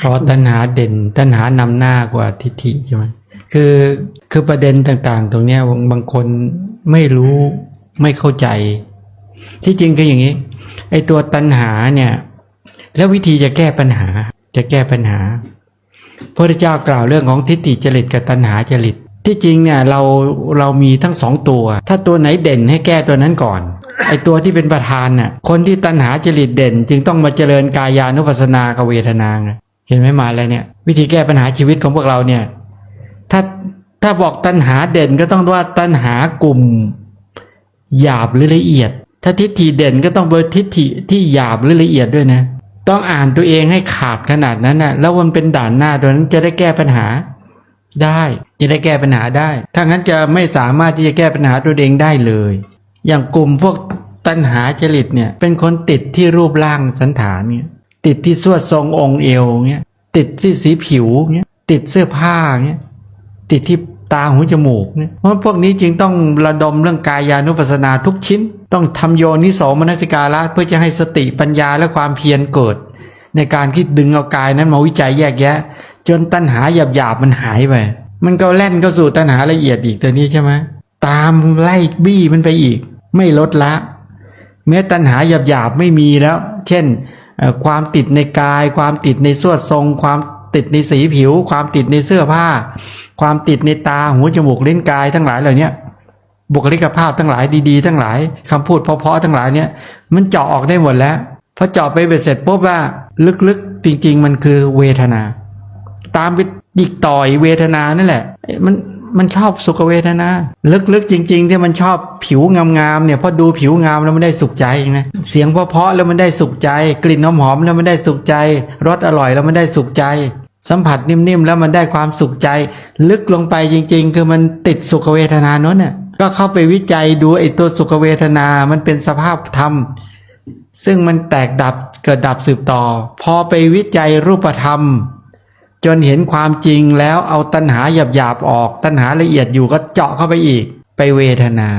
เพราะตัณหาเด่นตัณหานำหน้ากว่าทิฏฐิใช่ไหมคือคือประเด็นต่างๆ ตรงเนี้ยบางคนไม่รู้ไม่เข้าใจ ที่จริงคืออย่างนี้ไอ้ตัวตัณหาเนี่ย แล้ววิธีจะแก้ปัญหา จะแก้ปัญหาพระเจ้ากล่าวเรื่องของทิฏฐิจริตกับตัณหาจริต ที่จริงเนี่ยเราเรามีทั้งสองตัว ถ้าตัวไหนเด่นให้แก้ตัวนั้นก่อน ไอตัวที่เป็นประธานน่ะคนที่ตัณหาจริตเด่น จึงต้องมาเจริญกายานุปัสสนากับเวทนาไง เห็นไหมมาแล้วเนี่ย วิธีแก้ปัญหาชีวิตของพวกเราเนี่ย ถ้าถ้าบอกตัณหาเด่นก็ต้องว่าตัณหากลุ่ม หยาบหรือละเอียด ถ้าทิฏฐิเด่นก็ต้องเบอร์ทิฏฐิที่หยาบหรือละเอียดด้วยนะ ต้องอ่านตัวเองให้ขาดขนาดนั้นนะแล้วมันเป็นด่านหน้าตัวนั้นจะได้แก้ปัญหาได้จะได้แก้ปัญหาได้ ถ้างั้นจะไม่สามารถที่จะแก้ปัญหาตัวเองได้เลย อย่างกลุ่มพวกตัณหาจริตเนี่ย เป็นคนติดที่รูปร่างสันฐานเนี่ย ติดที่สวดทรงองค์เอวเนี่ยติดที่สีผิวเนี่ยติดเสื้อผ้าเนี่ยติดที่ตาหูจมูกเนี่ยเพราะพวกนี้จึงต้องระดมเรื่องกายานุปัสสนาทุกชิ้น ต้องทำโยนิโสมนสิการะเพื่อจะให้สติปัญญาและความเพียรเกิด ในการคิดดึงเอากายนั้นมาวิจัยแยกแยะ จนตัณหาหยาบๆมันหายไปมันก็แล่นเข้าสู่ตัณหาละเอียดอีกตัวนี้ใช่ไหมตามไล่บี้มันไปอีก ไม่ลดละ แม้ตัณหาหยาบๆไม่มีแล้ว เช่น ความติดในกาย ความติดในสวดทรง ความติดในสีผิว ความติดในเสื้อผ้า ความติดในตาหูจมูกลิ้นกายทั้งหลายเหล่านี้บุคลิกภาพทั้งหลายดีๆ ทั้งหลายคำพูดเพราะๆทั้งหลายเนี่ยมันเจาะออกได้หมดแล้วพอเจาะไปเสร็จปุ๊บว่าลึกๆจริง ๆ มันคือเวทนา ตามไปดิกต่อยเวทนานั่นแหละมัน มันชอบสุขเวทนา ลึกๆจริง ๆ ที่มันชอบผิวงามๆเนี่ยพอดูผิวงามแล้วมันได้สุขใจนะเสียงเพราะๆแล้วมันได้สุขใจ กลิ่นหอมๆแล้วมันได้สุขใจรสอร่อยแล้วมันได้สุขใจ สัมผัสนิ่มๆแล้วมันได้ความสุขใจ ลึกลงไปจริง ๆ คือมันติดสุขเวทนานั้นน่ะก็เข้าไปวิจัยดูไอ้ตัวสุขเวทนา มันเป็นสภาพธรรม ซึ่งมันแตกดับเกิดดับสืบต่อ พอไปวิจัยรูปธรรม จนเห็นความจริงแล้วเอาตัณหาหยาบๆออก ตัณหาละเอียดอยู่ก็เจาะเข้าไปอีก ไปเวทนา